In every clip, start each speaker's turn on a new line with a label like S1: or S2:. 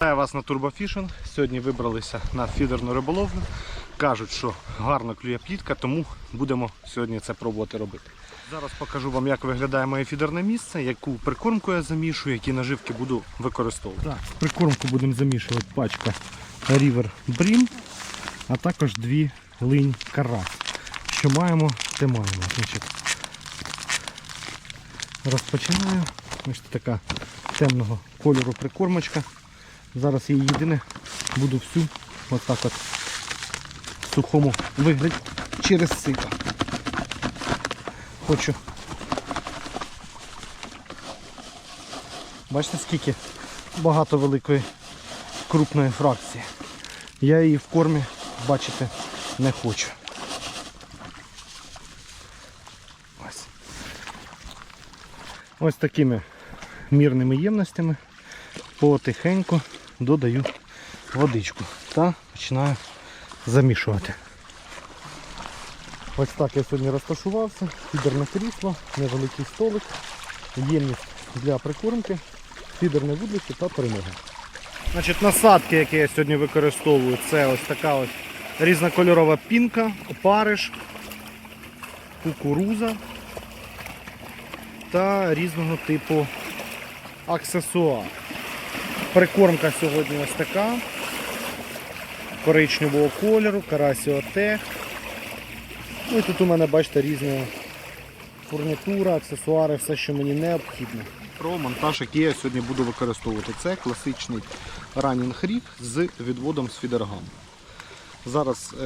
S1: Вітаю вас на Турбофішинг. Сьогодні вибралися на фідерну риболовлю. Кажуть, що гарно клює плітка, тому будемо сьогодні це пробувати робити. Зараз покажу вам, як виглядає моє фідерне місце, яку прикормку я замішую, які наживки буду використовувати. Так, прикормку будемо замішувати пачка River Brim, а також дві линь карась. Що маємо, те маємо. Розпочинаю. Ось така темного кольору прикормочка. Зараз її єдине буду всю отак от в сухому вигляді через сито. Хочу. Бачите, скільки багато великої крупної фракції. Я її в кормі бачити не хочу. Ось. Ось такими мірними ємностями потихеньку додаю водичку та починаю замішувати. Ось так я сьогодні розташувався, фідерне крісло, невеликий столик, ємність для прикормки, фідерне вудлище та перемога. Значить, насадки, які я сьогодні використовую, це ось така ось різнокольорова пінка, опариш, кукуруза та різного типу аксесуар. Прикормка сьогодні ось така. Коричневого кольору, карасіотех. Ну і тут у мене, бачите, різна фурнітура, аксесуари, все, що мені необхідно. Про монтаж, який я сьогодні буду використовувати. Це класичний ранінг рік з відводом з фідергам. Зараз е,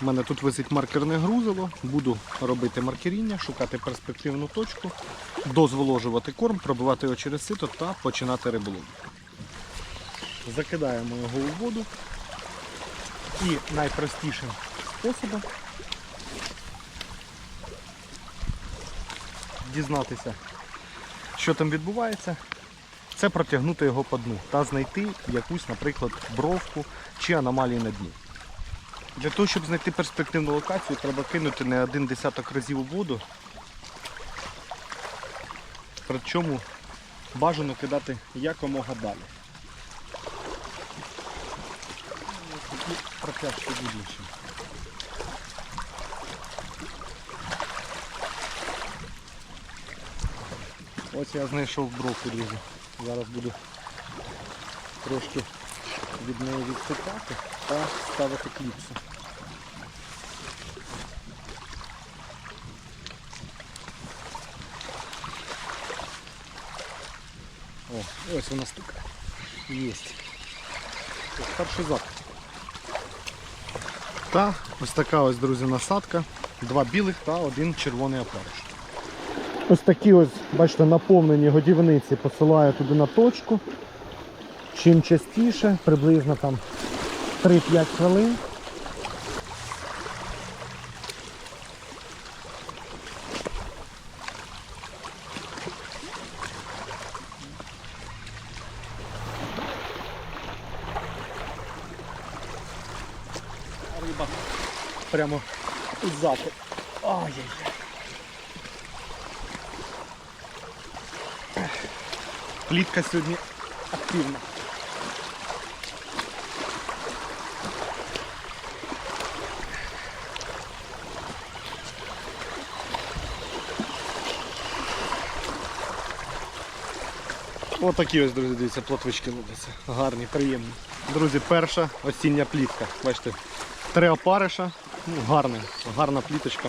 S1: в мене тут висить маркерне грузило, буду робити маркеріння, шукати перспективну точку, дозволожувати корм, пробивати його через сито та починати риболовлю. Закидаємо його у воду і найпростішим способом дізнатися, що там відбувається, це протягнути його по дну та знайти якусь, наприклад, бровку чи аномалію на дні. Для того, щоб знайти перспективну локацію, треба кинути не один десяток разів у воду. Причому бажано кидати якомога далі. Ось такі протяжки будучі. Ось я знайшов бровку, друзі. Зараз буду трошки від неї відсипати та ставити кліпсу. О, ось вона стука. Єсть. Ось Перший закид. Та ось така ось, друзі, насадка. Два білих та один червоний опариш. Ось такі ось, бачите, наповнені годівниці посилаю туди на точку. Чим частіше, приблизно там 3-5 хвилин. Риба прямо у закид. Ай-яй-яй. Плітка сьогодні активна. Ось такі ось, друзі, дивіться, плотвички ловляться. Гарні, приємні. Друзі, перша осіння плітка. Бачите, три опариша. Ну, гарна, гарна пліточка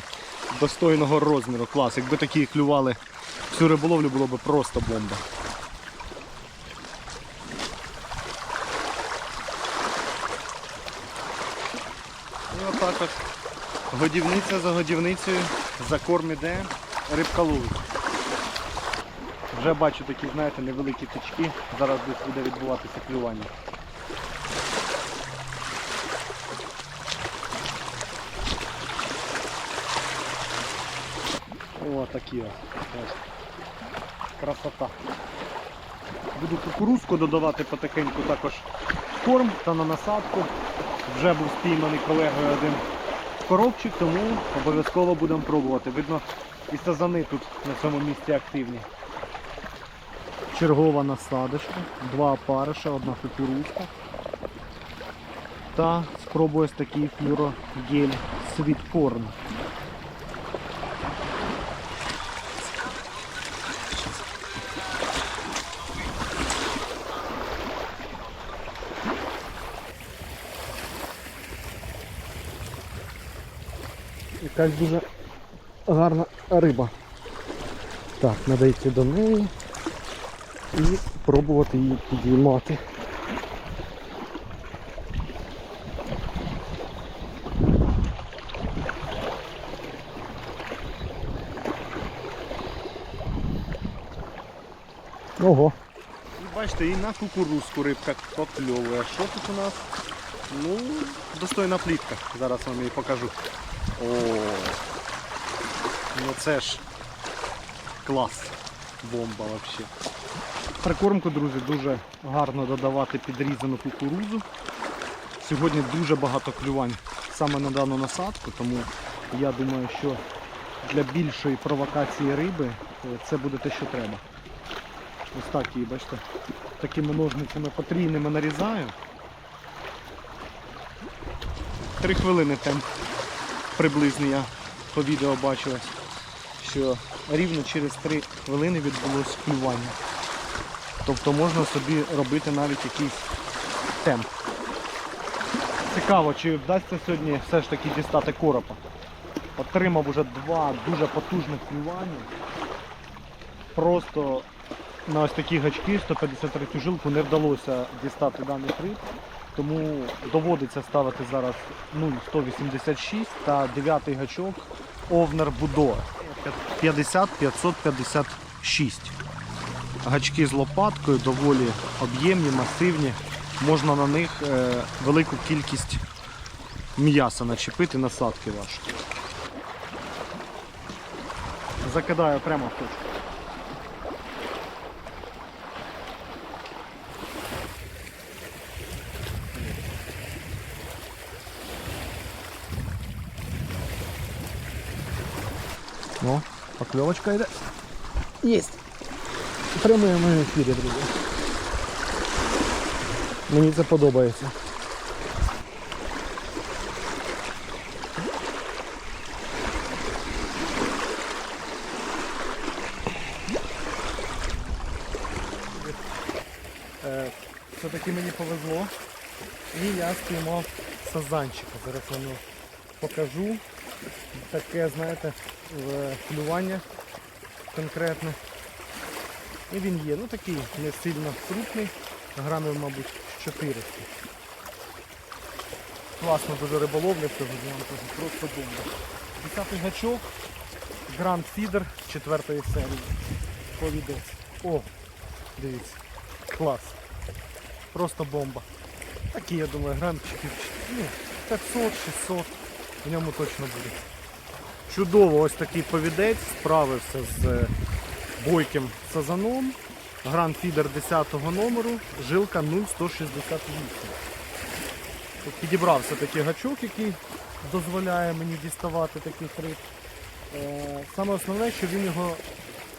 S1: достойного розміру. Клас. Якби такі клювали всю риболовлю, було б просто бомба. І отак от. Годівниця за годівницею, за корм іде, рибка ловить. Вже бачу такі, знаєте, невеликі тички. Зараз буде відбуватися клювання. О, такі. Красота. Буду кукурузку додавати потихеньку також в корм та на насадку. Вже був спійманий колегою один коробчик, тому обов'язково будемо пробувати. Видно, і сазани тут на цьому місці активні. Чергова насадочка, два опариша, одна кукурузка. Та спробую ось такий флюрогель світкорн. Якась дуже гарна риба. Так, треба йти до неї і пробувати її підіймати. Ого. Бачите, і на кукурузку рибка покльовує. Що тут у нас? Ну, достойна плітка. Зараз вам її покажу. О, ну це ж клас. Бомба взагалі. Прикормку, друзі, дуже гарно додавати підрізану кукурузу. Сьогодні дуже багато клювань саме на дану насадку, тому я думаю, що для більшої провокації риби е, це буде те, що треба. Ось так її, бачите, такими ножницями потрійними нарізаю. Три хвилини темп приблизно я по відео бачив, що рівно через три хвилини відбулось клювання. Тобто можна собі робити навіть якийсь темп. Цікаво, чи вдасться сьогодні все ж таки дістати коропа. Отримав уже два дуже потужних клювання. Просто на ось такі гачки 153 жилку не вдалося дістати даний риб. Тому доводиться ставити зараз 0,186 та 9 гачок Овнер Будо 50-556. Гачки з лопаткою доволі об'ємні, масивні. Можна на них е, велику кількість м'яса начепити, насадки ваші. Закидаю прямо в точку. Ну, покльовочка йде. Єсть. Прямуємо в ефірі, друзі. Мені це подобається. Е, Все-таки мені повезло. І я спіймав сазанчика. Зараз вам покажу. Таке, знаєте, клювання конкретне. І він є, ну такий не сильно крупний, грамів, мабуть, 400. Класно дуже риболовля кажу, просто бомба. Десятий гачок, Grand Feeder четвертої серії. Повідець. О, дивіться, клас. Просто бомба. Такі, я думаю, грамчиків ну, 500-600 в ньому точно буде. Чудово, ось такий повідець справився з е, бойким сазаном. Гранд Фідер 10 номеру, жилка 0,168. Тут підібрався такий гачок, який дозволяє мені діставати таких риб. Е, Саме основне, що він його,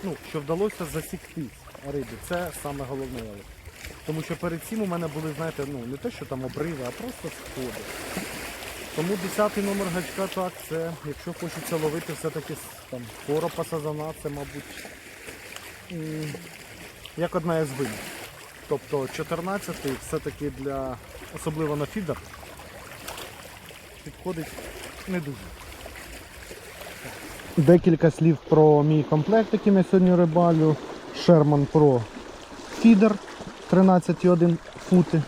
S1: ну, що вдалося засікти риби. Це саме головне. Тому що перед цим у мене були, знаєте, ну не те, що там обриви, а просто сходи. Тому 10 номер гачка так, це, якщо хочеться ловити все-таки там коропа сазана, це, мабуть, як одна вин. Тобто 14 все-таки для, особливо на фідер, підходить не дуже. Декілька слів про мій комплект, яким я сьогодні рибалю. Sherman Pro Feeder 13,1 фути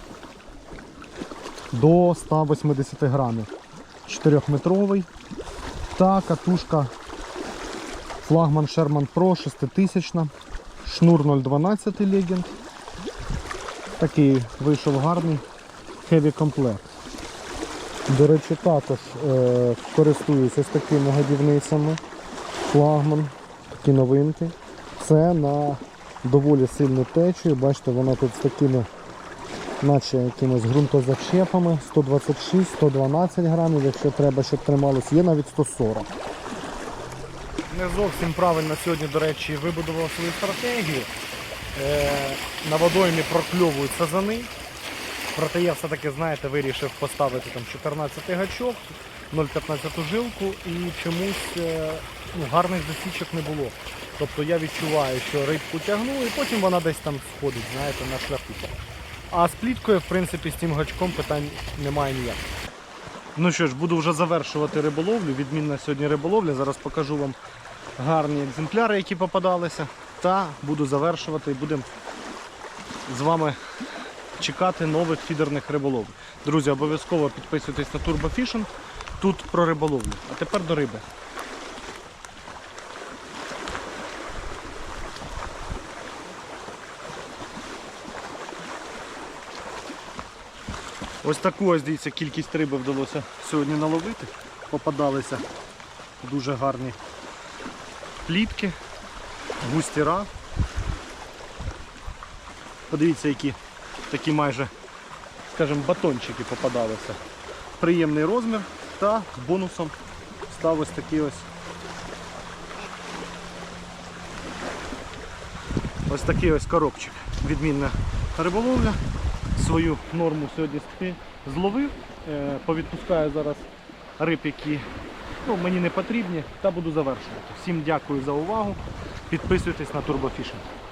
S1: до 180 грамів. 4-метровий. Та катушка флагман Sherman Pro 6000. Шнур 012 Legend. Такий вийшов гарний heavy комплект. До речі, також е, користуюся ось такими годівницями. Флагман, такі новинки. Це на доволі сильну течію. Бачите, вона тут з такими наче якимось ґрунтозачепами 126-112 грамів, якщо треба, щоб трималось, є навіть 140. Не зовсім правильно сьогодні, до речі, вибудував свою стратегію. Е, на водоймі прокльовують сазани. Проте я все-таки, знаєте, вирішив поставити там 14 гачок, 0,15 жилку і чомусь е, ну, гарних засічок не було. Тобто я відчуваю, що рибку тягну і потім вона десь там сходить, знаєте, на шляху. А з пліткою, в принципі, з цим гачком питань немає ніяких. Ну що ж, буду вже завершувати риболовлю. Відмінна сьогодні риболовля. Зараз покажу вам гарні екземпляри, які попадалися. Та буду завершувати і будемо з вами чекати нових фідерних риболовль. Друзі, обов'язково підписуйтесь на Turbo Fishing. Тут про риболовлю. А тепер до риби. Ось таку ось дивіться кількість риби вдалося сьогодні наловити. Попадалися дуже гарні плітки, густіра. Подивіться, які такі майже, скажімо, батончики попадалися. Приємний розмір та бонусом став ось такий ось ось такий ось коробчик. Відмінна риболовля. Свою норму сьогодні зловив. Е, Повідпускаю зараз риб, які ну, мені не потрібні, та буду завершувати. Всім дякую за увагу. Підписуйтесь на Fishing.